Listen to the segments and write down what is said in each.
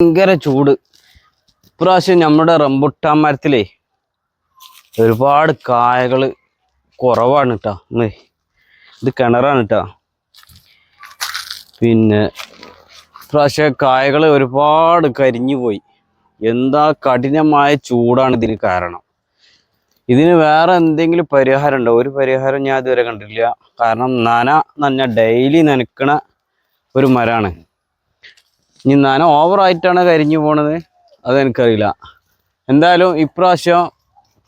ഭയങ്കര ചൂട്. ഇപ്രാവശ്യം നമ്മുടെ റംബുട്ടാൻ മരത്തിലേ ഒരുപാട് കായകൾ കുറവാണ് കേട്ടോ ഇത് കിണറാണ് കേട്ടോ പിന്നെ ഇപ്രാവശ്യം കായകൾ ഒരുപാട് കരിഞ്ഞു പോയി. എന്താ കഠിനമായ ചൂടാണ് ഇതിന് കാരണം. ഇതിന് വേറെ എന്തെങ്കിലും പരിഹാരം ഉണ്ടോ? ഒരു പരിഹാരം ഞാൻ ഇതുവരെ കണ്ടിട്ടില്ല. കാരണം നന നന ഡെയിലി നനക്കണ ഒരു മരമാണ് ഇനി നന ഓവറായിട്ടാണ് കരിഞ്ഞു പോണത്. അതെനിക്കറിയില്ല. എന്തായാലും ഇപ്രാവശ്യം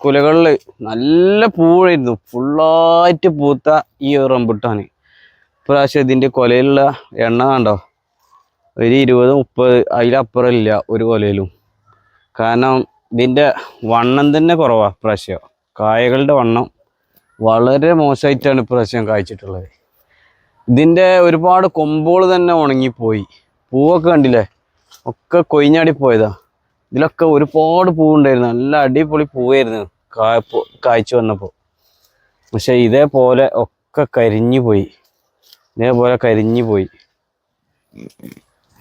കുലകളിൽ നല്ല പൂവായിരുന്നു. ഫുള്ളായിട്ട് പൂത്ത ഈ റംബുട്ടാൻ ഇപ്രാവശ്യം ഇതിന്റെ കൊലയിലുള്ള എണ്ണ കണ്ടോ? ഒരു ഇരുപത് മുപ്പത് അതിലപ്പുറം ഇല്ല ഒരു കൊലയിലും. കാരണം ഇതിന്റെ വണ്ണം തന്നെ കുറവാണ് ഇപ്രാവശ്യം. കായകളുടെ വണ്ണം വളരെ മോശമായിട്ടാണ് ഇപ്രാവശ്യം കായ്ച്ചിട്ടുള്ളത്. ഇതിന്റെ ഒരുപാട് കൊമ്പുകൾ തന്നെ ഉണങ്ങിപ്പോയി. പൂവൊക്കെ കണ്ടില്ലേ? ഒക്കെ കൊയിഞ്ഞാടി പോയതാ. ഇതിലൊക്കെ ഒരുപാട് പൂവുണ്ടായിരുന്നു. നല്ല അടിപൊളി പൂവായിരുന്നു കായ്ച്ചു വന്നപ്പോൾ പക്ഷെ ഇതേപോലെ ഒക്കെ കരിഞ്ഞു പോയി ഇതേപോലെ കരിഞ്ഞു പോയി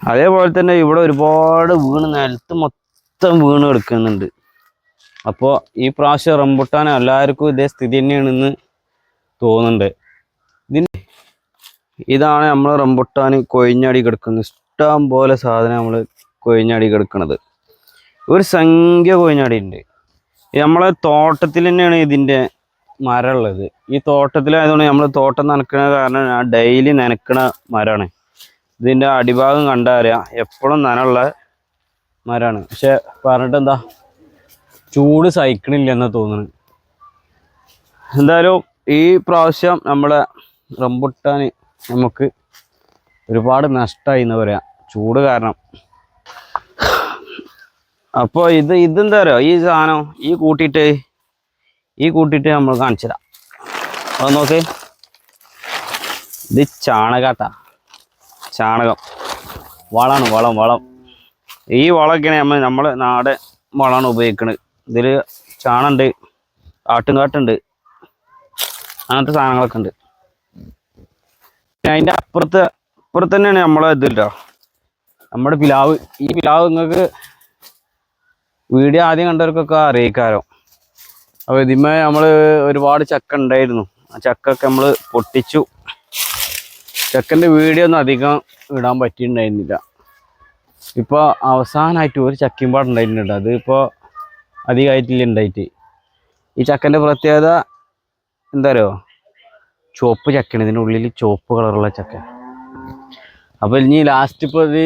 അതേപോലെ തന്നെ ഇവിടെ ഒരുപാട് വീണ് നിലത്ത് മൊത്തം വീണ് എടുക്കുന്നുണ്ട് അപ്പോൾ ഈ പ്രാവശ്യം റംബുട്ടാൻ എല്ലാവർക്കും ഇതേ സ്ഥിതി തന്നെയാണെന്ന് തോന്നുന്നുണ്ട്. ഇതിന് ഇതാണ് നമ്മൾ റംബുട്ടാൻ കൊഴിഞ്ഞാടി കിടക്കുന്നത് ഇഷ്ടം പോലെ സാധനം നമ്മൾ കൊഴിഞ്ഞാടി കിടക്കുന്നത് ഒരു സംഖ്യ കൊഴിഞ്ഞാടി ഉണ്ട് നമ്മളെ തോട്ടത്തിൽ തന്നെയാണ് ഇതിന്റെ മരം ഉള്ളത്. ഈ തോട്ടത്തിലായതുകൊണ്ട് നമ്മൾ തോട്ടം നനക്കണ കാരണം ഞാൻ ഡെയിലി നനക്കണ മരമാണ് ഇതിന്റെ അടിഭാഗം കണ്ടാൽ അറിയാം എപ്പോഴും നനുള്ള മരമാണ് പക്ഷെ പറഞ്ഞിട്ട് എന്താ ചൂട് സഹിക്കണില്ല എന്നാ തോന്നുന്നു എന്തായാലും ഈ പ്രാവശ്യം നമ്മളെ റംബുട്ടാൻ നമുക്ക് ഒരുപാട് നഷ്ടമായി എന്ന് പറയാം. ചൂട് കാരണം. അപ്പോൾ ഇത് ഇതെന്താ പറയുക ഈ സാധനം ഈ കൂട്ടിയിട്ട് ഈ കൂട്ടിയിട്ട് നമ്മൾ കാണിച്ചു തരാം അത് നോക്ക്. ഇത് ചാണകാട്ടാ. ചാണകം. വളമാണ് വളം വളം. ഈ വളമൊക്കെയാണ് നമ്മൾ നമ്മളെ നാടൻ വളമാണ് ഉപയോഗിക്കുന്നത് ഇതിൽ ചാണുണ്ട് ആട്ടുംകാട്ടുണ്ട് അങ്ങനത്തെ സാധനങ്ങളൊക്കെ ഉണ്ട് അതിന്റെ അപ്പുറത്ത് അപ്പുറത്ത് തന്നെയാണ് നമ്മളെ ഇതില്ലോ നമ്മുടെ പിലാവ് ഈ പിലാവ് നിങ്ങൾക്ക് വീഡിയോ ആദ്യം കണ്ടവർക്കൊക്കെ അറിയിക്കാരോ അപ്പോൾ ഇതിന്മേ നമ്മൾ ഒരുപാട് ചക്ക ഉണ്ടായിരുന്നു. ആ ചക്കൊക്കെ നമ്മൾ പൊട്ടിച്ചു. ചക്കന്റെ വീഡിയോ ഒന്നും അധികം ഇടാൻ പറ്റിയിട്ടുണ്ടായിരുന്നില്ല. ഇപ്പോൾ അവസാനമായിട്ട് ഒരു ചക്കയും പാടുണ്ടായിട്ടുണ്ട് അത് ഇപ്പോൾ അധികമായിട്ടില്ല ഉണ്ടായിട്ട്. ഈ ചക്കന്റെ പ്രത്യേകത എന്താ പറയുക ചുവപ്പ് ചക്കയാണ്. ഇതിന്റെ ഉള്ളിൽ ചുവപ്പ് കളറുള്ള ചക്ക. അപ്പോൾ ഇനി ലാസ്റ്റ് ഇപ്പോൾ ഇത്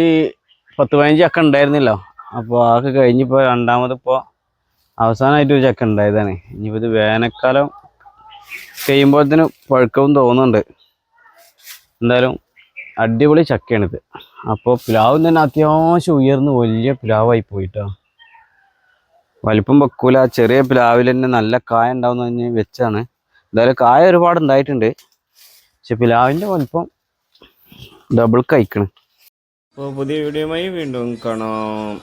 പത്ത് പതിനഞ്ച് ചക്ക ഉണ്ടായിരുന്നല്ലോ. അപ്പോൾ അതൊക്കെ കഴിഞ്ഞിപ്പോൾ രണ്ടാമതിപ്പോൾ അവസാനമായിട്ട് ഒരു ചക്ക ഉണ്ടായതാണ്. ഇനിയിപ്പോൾ ഇത് വേനൽക്കാലം കഴിയുമ്പോഴത്തേന് പഴുക്കവും തോന്നുന്നുണ്ട്. എന്തായാലും അടിപൊളി ചക്കയാണിത്. അപ്പോൾ പ്ലാവ് തന്നെ അത്യാവശ്യം ഉയർന്ന് വലിയ പ്ലാവായി പോയിട്ടോ. വലിപ്പം വെക്കൂല. ചെറിയ പ്ലാവിൽ തന്നെ നല്ല കായ ഉണ്ടാവുന്ന വെച്ചാണ്. എന്തായാലും കായ ഒരുപാട് ഉണ്ടായിട്ടുണ്ട്. പക്ഷെ പ്ലാവിന്റെ വലിപ്പം ഡബിൾ കഴിക്കണം. അപ്പോൾ പുതിയ വീഡിയോയുമായി വീണ്ടും കാണാം.